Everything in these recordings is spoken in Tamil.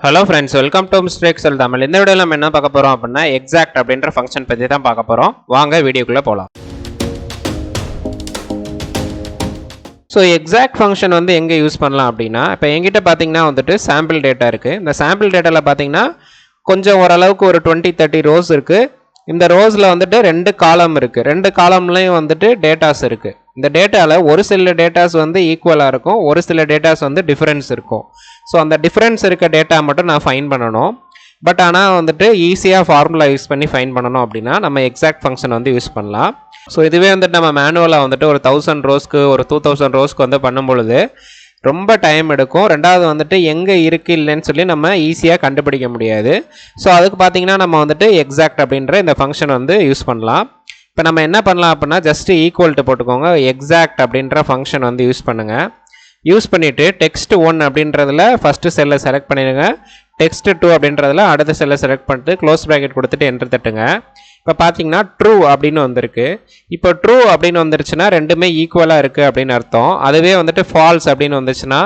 Hello friends welcome to mister Excel Tamil இந்த வீடியோவில் நம்ம என்ன பார்க்க போகிறோம் அப்படின்னா எக்ஸாக்ட் அப்படின்ற ஃபங்க்ஷன் பற்றி தான் பார்க்க போகிறோம் வாங்க வீடியோக்குள்ளே போகலாம் ஸோ எக்ஸாக்ட் ஃபங்க்ஷன் வந்து எங்கே யூஸ் பண்ணலாம் அப்படின்னா இப்போ என்கிட்ட பார்த்தீங்கன்னா வந்துட்டு சாம்பிள் டேட்டா இருக்குது இந்த சாம்பிள் டேட்டாவில் பார்த்தீங்கன்னா கொஞ்சம் ஓரளவுக்கு ஒரு டுவெண்ட்டி தேர்ட்டி ரோஸ் இருக்குது இந்த ரோஸில் வந்துட்டு ரெண்டு காலம் இருக்குது ரெண்டு காலம்லேயும் வந்துட்டு டேட்டாஸ் இருக்குது இந்த டேட்டாவில் ஒரு சில டேட்டாஸ் வந்து ஈக்குவலாக இருக்கும் ஒரு சில டேட்டாஸ் வந்து டிஃப்ரென்ஸ் இருக்கும். ஸோ அந்த டிஃப்ரென்ஸ் இருக்க டேட்டா மட்டும் நான் ஃபைன் பண்ணணும். பட் ஆனால் வந்துட்டு ஈஸியாக ஃபார்முலா யூஸ் பண்ணி ஃபைன் பண்ணணும் அப்படின்னா நம்ம எக்ஸாக்ட் ஃபங்க்ஷன் வந்து யூஸ் பண்ணலாம். ஸோ இதுவே வந்துட்டு நம்ம மேனுவலாக வந்துட்டு ஒரு தௌசண்ட் ரோஸ்க்கு ஒரு டூ தௌசண்ட் ரோஸ்க்கு வந்து பண்ணும்பொழுது ரொம்ப டைம் எடுக்கும். ரெண்டாவது வந்துட்டு எங்கே இருக்குது இல்லைன்னு சொல்லி நம்ம ஈஸியாக கண்டுபிடிக்க முடியாது. ஸோ அதுக்கு பார்த்தீங்கன்னா நம்ம வந்துட்டு எக்ஸாக்ட் அப்படின்ற இந்த ஃபங்க்ஷன் வந்து யூஸ் பண்ணலாம். இப்போ நம்ம என்ன பண்ணலாம் அப்படின்னா ஜஸ்ட்டு ஈக்குவல்ட்டு போட்டுக்கோங்க. எக்ஸாக்ட் அப்படின்ற ஃபங்க்ஷன் வந்து யூஸ் பண்ணுங்கள் யூஸ் பண்ணிவிட்டு டெக்ஸ்ட் ஒன் அப்படின்றதில் ஃபஸ்ட்டு செல்லை செலக்ட் பண்ணிடுங்க. டெக்ஸ்ட் டூ அப்படின்றதில் அடுத்த செல்லை செலக்ட் பண்ணிட்டு க்ளோஸ் ப்ராக்கெட் கொடுத்துட்டு என்ட்ரு தட்டுங்க. இப்போ பார்த்தீங்கன்னா ட்ரூ அப்படின்னு வந்திருக்கு. இப்போ ட்ரூ அப்படின்னு வந்துருச்சுன்னா ரெண்டுமே ஈக்குவலாக இருக்குது அப்படின்னு அர்த்தம். அதுவே வந்துட்டு ஃபால்ஸ் அப்படின்னு வந்துச்சுன்னா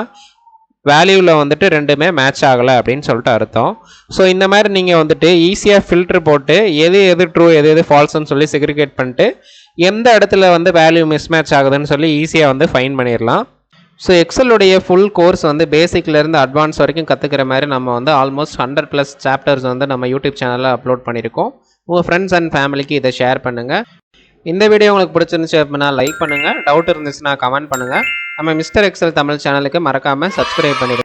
வேல்யூவில் வந்துட்டு ரெண்டுமே மேட்ச் ஆகலை அப்படின்னு சொல்லிட்டு அர்த்தம். ஸோ இந்த மாதிரி நீங்கள் வந்துட்டு ஈஸியாக ஃபில்ட்ரு போட்டு எது எது ட்ரூ எது எது ஃபால்ஸ்னு சொல்லி செக்ரிகேட் பண்ணிட்டு எந்த இடத்துல வந்து வேல்யூ மிஸ்மேட்ச் ஆகுதுன்னு சொல்லி ஈஸியாக வந்து ஃபைன் பண்ணிடலாம் ஸோ எக்ஸலுடைய ஃபுல் கோர்ஸ் வந்து பேசிக்லேருந்து அட்வான்ஸ் வரைக்கும் கற்றுக்கிற மாதிரி நம்ம வந்து ஆல்மோஸ்ட் ஹண்ட்ரட் ப்ளஸ் சாப்டர்ஸ் வந்து நம்ம யூடியூப் சேனலில் அப்லோட் பண்ணியிருக்கோம் உங்கள் ஃப்ரெண்ட்ஸ் அண்ட் ஃபேமிலிக்கு இதை ஷேர் பண்ணுங்கள் இந்த வீடியோ உங்களுக்கு பிடிச்சிருந்துச்சு அப்படின்னா லைக் பண்ணுங்கள் டவுட் இருந்துச்சுன்னா கமெண்ட் பண்ணுங்கள் நம்ம மிஸ்டர் எக்ஸல் தமிழ் சேனலுக்கு மறக்காமல் சப்ஸ்கிரைப் பண்ணிடுங்க.